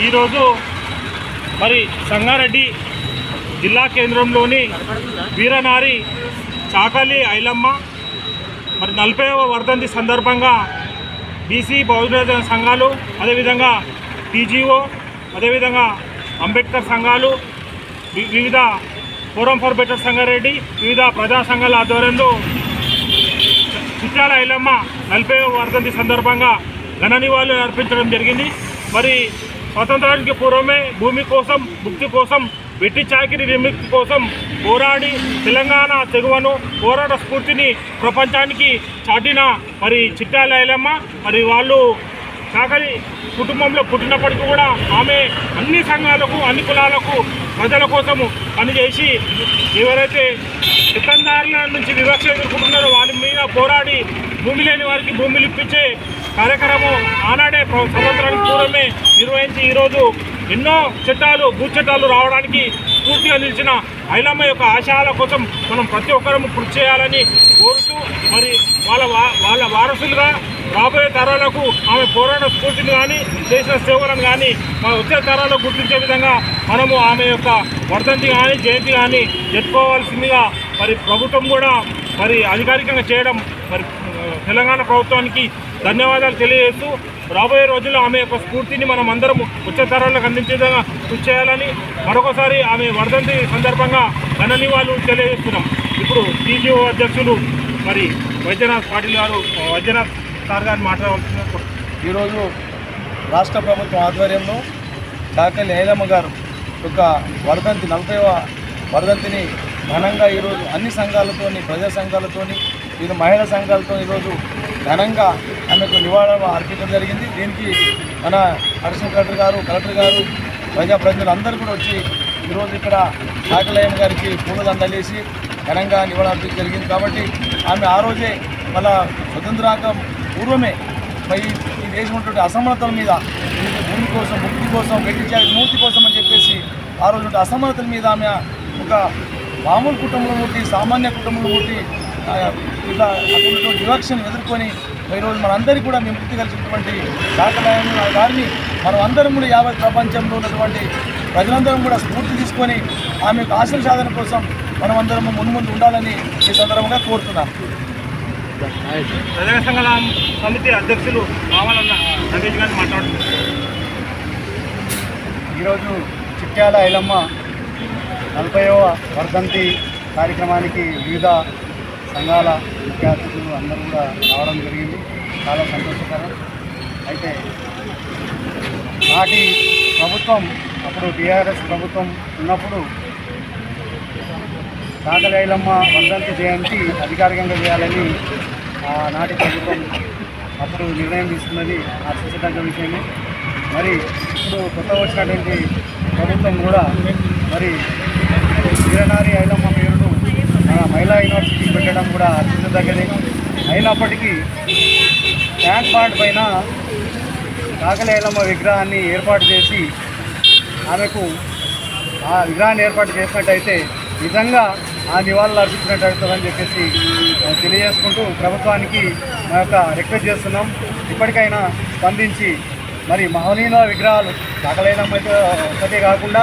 ఈరోజు మరి సంగారెడ్డి జిల్లా కేంద్రంలోని వీరనారి చాకలి ఐలమ్మ మరి నలభైవ వర్ధంతి సందర్భంగా బీసీ బహుజన సంఘాలు అదేవిధంగా టీజీఓ అదేవిధంగా అంబేద్కర్ సంఘాలు వివిధ ఫోరం ఫర్ బెటర్ సంగారెడ్డి వివిధ ప్రజా సంఘాల ఆధ్వర్యంలో చిత్రాల ఐలమ్మ నలభై వర్ధంతి సందర్భంగా ఘన నివాళులు అర్పించడం జరిగింది. మరి స్వతంత్రానికి పూర్వమే భూమి కోసం ముక్తి కోసం వెట్టి చాకిరి విముక్తి కోసం పోరాడి తెలంగాణ తెగువను పోరాట స్ఫూర్తిని ప్రపంచానికి చాటిన మరి చిట్టాలయలమ్మ మరి వాళ్ళు చాకలి కుటుంబంలో పుట్టినప్పటికీ కూడా ఆమె అన్ని సంఘాలకు అన్ని కులాలకు ప్రజల కోసము పనిచేసి ఎవరైతే చిత్తందారుల నుంచి వివక్ష ఎదుర్కొంటున్నారో వాళ్ళ మీద పోరాడి భూమి లేని వారికి భూమిలు ఇప్పించే కార్యక్రమం ఆనాడే ప్ర- పూర్వమే నిర్వహించి ఈరోజు ఎన్నో చట్టాలు భూ చట్టాలు రావడానికి పూర్తిగా నిలిచిన ఐలమ్మ యొక్క ఆశయాల కోసం మనం ప్రతి ఒక్కరూ కృషి చేయాలని కోరుతూ మరి వాళ్ళ వా- వాళ్ళ వారసులుగా రాబోయే తరాలకు ఆమె పోరాట స్ఫూర్తిని కానీ చేసిన సేవలను కానీ మా వచ్చే తరాలకు గుర్తించే విధంగా మనము ఆమె యొక్క వర్ధంతి కానీ జయంతి కానీ జరుపుకోవాల్సిందిగా మరి ప్రభుత్వం కూడా మరి అధికారికంగా చేయడం మరి తెలంగాణ ప్రభుత్వానికి ధన్యవాదాలు తెలియజేస్తూ రాబోయే రోజుల్లో ఆమె యొక్క స్ఫూర్తిని మనం అందరం వచ్చే తరాలకు అందించే విధంగా కృషి చేయాలని మరొకసారి ఆమె వర్ధంతి సందర్భంగా ఘన నివాళులు తెలియజేస్తున్నాం. ఇప్పుడు టీజీఓ అధ్యక్షులు మరి వైద్యనాథ్ పాటిల్ గారు వైద్యనాథ్ సార్ గారు మాట్లాడవలసిన ఈరోజు రాష్ట్ర ప్రభుత్వం ఆధ్వర్యంలో డాక్టర్ ఐలమ్మ గారు యొక్క వర్ధంతి నలభైవ వర్ధంతిని ఘనంగా ఈరోజు అన్ని సంఘాలతోని ప్రజా సంఘాలతోని ఇది మహిళా సంఘాలతో ఈరోజు ఘనంగా ఆమెకు నివాళులు అర్పించడం జరిగింది. దీనికి మన అడిషనల్ కలెక్టర్ గారు కలెక్టర్ గారు ప్రజా అందరూ కూడా వచ్చి ఈరోజు ఇక్కడ చాకలయ్యమ్మ గారికి పూలదండలేసి ఘనంగా నివాళులు అర్పించడం జరిగింది. కాబట్టి ఆమె ఆ రోజే మళ్ళా స్వతంత్రాక పూర్వమే పై ఈ దేశం ఉన్నటువంటి అసమానతల మీద భూమి కోసం ముక్తి కోసం వెట్టించే మూర్తి కోసం అని చెప్పేసి ఆ రోజు ఉన్నటువంటి అసమానతల మీద ఆమె ఒక మామూలు కుటుంబంలో పుట్టి సామాన్య కుటుంబంలో పుట్టి ఇట్లా అక్కడ ఉన్నటువంటి వివక్షను ఎదుర్కొని ఈరోజు మనందరికీ కూడా విముక్తి కలిసినటువంటి దాఖలాయన గారిని మనం అందరం కూడా యావత్ ప్రపంచంలో ఉన్నటువంటి ప్రజలందరం కూడా స్ఫూర్తి తీసుకొని ఆమె యొక్క ఆశల సాధన కోసం మనం అందరం ముందు ముందు ఉండాలని ఈ సందర్భంగా ప్రజా సంఘాల సమితి అధ్యక్షులు కావాలన్న రమేష్ మాట్లాడుతున్నారు. ఈరోజు చిట్యాల ఐలమ్మ నలభైవ వర్ధంతి కార్యక్రమానికి వివిధ సంఘాల ముఖ్య అతిథులు అందరూ కూడా రావడం జరిగింది. చాలా సంతోషకరం. అయితే నాటి ప్రభుత్వం అప్పుడు టీఆర్ఎస్ ప్రభుత్వం ఉన్నప్పుడు కాకలి వర్ధంతి జయంతి అధికారికంగా చేయాలని ఆ నాటి ప్రభుత్వం అప్పుడు నిర్ణయం తీసుకున్నది ఆశించదగ్గ విషయమే. మరి ఇప్పుడు కొత్త వచ్చినటువంటి ప్రభుత్వం కూడా మరి వీరనారి ఐలమ్మ పేరును మన మహిళా యూనివర్సిటీ పెట్టడం కూడా హర్షించదగ్గదే అయినప్పటికీ ట్యాంక్ పార్ట్ పైన కాకలి ఐలమ్మ విగ్రహాన్ని ఏర్పాటు చేసి ఆమెకు ఆ విగ్రహాన్ని ఏర్పాటు చేసినట్టయితే నిజంగా ఆ నివాళులు అర్పించినట్టవుతుందని చెప్పేసి తెలియజేసుకుంటూ ప్రభుత్వానికి మా యొక్క రిక్వెస్ట్ చేస్తున్నాం. ఇప్పటికైనా స్పందించి మరి మహనీయుల విగ్రహాలు దాఖలైన అయితే ఒకటే కాకుండా